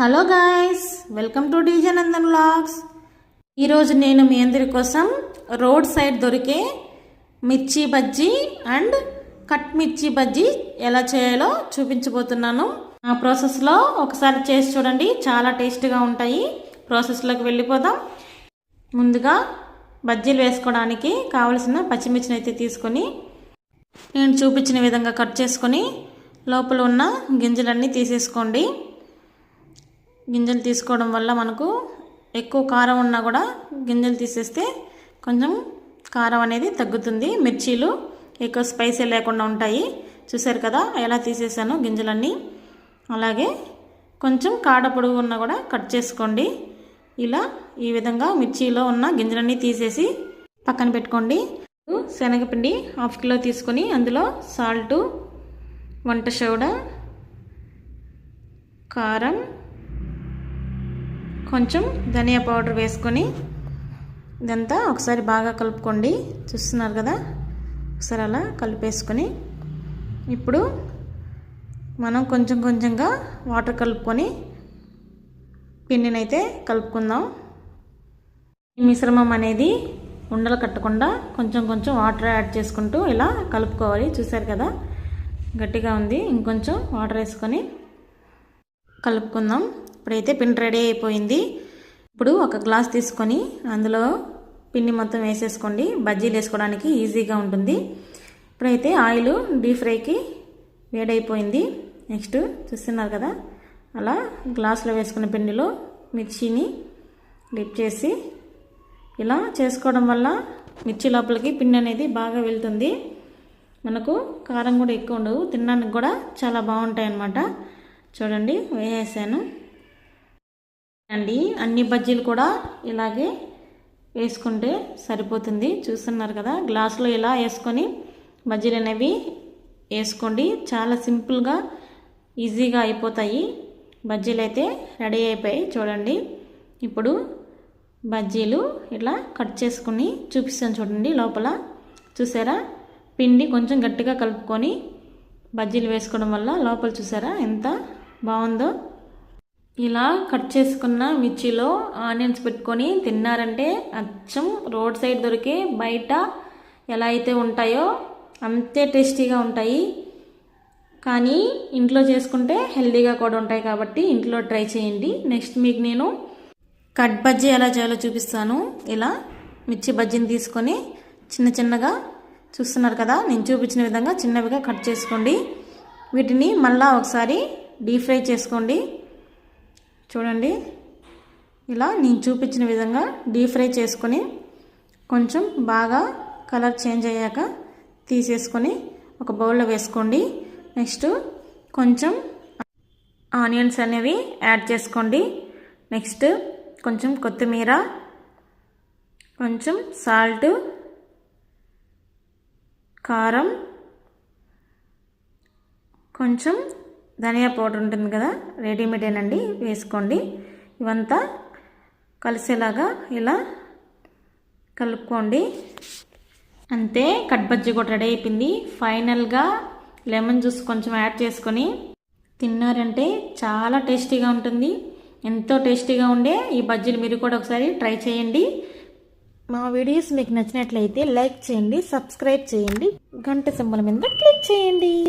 Hello guys welcome to DJ Nandan vlogs. ఈరోజు నేను మీ అందరి కోసం రోడ్ సైడ్ దొరికే మిర్చి బజ్జీ అండ్ కట్ మిర్చి బజ్జీ ఎలా చేయాలో చూపించబోతున్నాను. ఆ ప్రాసెస్లో ఒకసారి చేసి చూడండి చాలా టేస్ట్గా ఉంటాయి. ప్రాసెస్లోకి వెళ్ళిపోదాం. ముందుగా బజ్జీలు వేసుకోవడానికి కావలసిన పచ్చిమిర్చిని అయితే తీసుకొని నేను చూపించిన విధంగా కట్ చేసుకొని లోపల ఉన్న గింజలన్నీ తీసేసుకోండి. గింజలు తీసుకోవడం వల్ల మనకు ఎక్కువ కారం ఉన్నా కూడా గింజలు తీసేస్తే కొంచెం కారం అనేది తగ్గుతుంది. మిర్చీలు ఎక్కువ స్పైసీ లేకుండా ఉంటాయి. చూసారు కదా ఎలా తీసేసాను గింజలన్నీ? అలాగే కొంచెం కాడ పొడుగు ఉన్నా కూడా కట్ చేసుకోండి. ఇలా ఈ విధంగా మిర్చిలో ఉన్న గింజలన్నీ తీసేసి పక్కన పెట్టుకోండి. శనగపిండి హాఫ్ కిలో తీసుకొని అందులో సాల్టు వంట సోడా కారం కొంచెం ధనియా పౌడర్ వేసుకొని ఇదంతా ఒకసారి బాగా కలుపుకోండి. చూస్తున్నారు కదా? ఒకసారి అలా కలిపేసుకొని ఇప్పుడు మనం కొంచెం కొంచెంగా వాటర్ కలుపుకొని పిండినైతే కలుపుకుందాం. ఈ మిశ్రమం అనేది ఉండలు కట్టకుండా కొంచెం కొంచెం వాటర్ యాడ్ చేసుకుంటూ ఇలా కలుపుకోవాలి. చూసారు కదా? గట్టిగా ఉంది. ఇంకొంచెం వాటర్ వేసుకొని కలుపుకుందాం. ఇప్పుడైతే పిండి రెడీ అయిపోయింది. ఇప్పుడు ఒక గ్లాస్ తీసుకొని అందులో పిండి మొత్తం వేసేసుకోండి. బజ్జీలు వేసుకోవడానికి ఈజీగా ఉంటుంది. ఇప్పుడైతే ఆయిల్ డీప్ ఫ్రైకి వేడైపోయింది. నెక్స్ట్ చూస్తున్నారు కదా? అలా గ్లాసులో వేసుకున్న పిండిలో మిర్చిని డిప్ చేసి ఇలా చేసుకోవడం వల్ల మిర్చి లోపలికి పిండి అనేది బాగా వెళ్తుంది. మనకు కారం కూడా ఎక్కువ ఉండవు. తినడానికి కూడా చాలా బాగుంటాయి అన్నమాట చూడండి వేసేసాను. అండి అన్ని బజ్జీలు కూడా ఇలాగే వేసుకుంటే సరిపోతుంది. చూస్తున్నారు కదా గ్లాసులో ఇలా వేసుకొని బజ్జీలు అనేవి వేసుకోండి. చాలా సింపుల్గా ఈజీగా అయిపోతాయి. బజ్జీలు అయితే రెడీ అయిపోయాయి చూడండి. ఇప్పుడు బజ్జీలు ఇలా కట్ చేసుకుని చూపిస్తాను చూడండి లోపల. చూసారా? పిండి కొంచెం గట్టిగా కలుపుకొని బజ్జీలు వేసుకోవడం వల్ల లోపల చూసారా? ఎంత బాగుందో? ఇలా కట్ చేసుకున్న మిర్చిలో ఆనియన్స్ పెట్టుకొని తిన్నారంటే అచ్చం రోడ్ సైడ్ దొరికే బయట ఎలా అయితే ఉంటాయో అంతే టేస్టీగా ఉంటాయి. కానీ ఇంట్లో చేసుకుంటే హెల్తీగా కూడా ఉంటాయి కాబట్టి ఇంట్లో ట్రై చేయండి. నెక్స్ట్ మీకు నేను కట్ బజ్జీ ఎలా చేయాలో చూపిస్తాను. ఇలా మిర్చి బజ్జీని తీసుకొని చిన్న చిన్నగా చూస్తున్నారు కదా నేను చూపించిన విధంగా చిన్నవిగా కట్ చేసుకోండి. వీటిని మళ్ళా ఒకసారి డీప్ ఫ్రై చేసుకోండి. చూడండి. ఇలా నేను చూపించిన విధంగా డీప్ ఫ్రై చేసుకొని కొంచెం బాగా కలర్ చేంజ్ అయ్యాక తీసేసుకొని ఒక బౌల్లో వేసుకోండి. నెక్స్ట్ కొంచెం ఆనియన్స్ అనేవి యాడ్ చేసుకోండి. నెక్స్ట్ కొంచెం కొత్తిమీర కొంచెం సాల్ట్ కారం కొంచెం ధనియా పౌడర్ ఉంటుంది కదా రెడీమేడేనండి వేసుకోండి. ఇవంతా కలిసేలాగా ఇలా కలుపుకోండి. అంతే కట్ బజ్జీ కూడా రెడీ అయిపోయింది. ఫైనల్గా లెమన్ జ్యూస్ కొంచెం యాడ్ చేసుకొని తిన్నారంటే చాలా టేస్టీగా ఉంటుంది. ఎంతో టేస్టీగా ఉండే ఈ బజ్జీలు మీరు కూడా ఒకసారి ట్రై చేయండి. మా వీడియోస్ మీకు నచ్చినట్లయితే లైక్ చేయండి సబ్స్క్రైబ్ చేయండి. గంట సింబల్ మీద క్లిక్ చేయండి.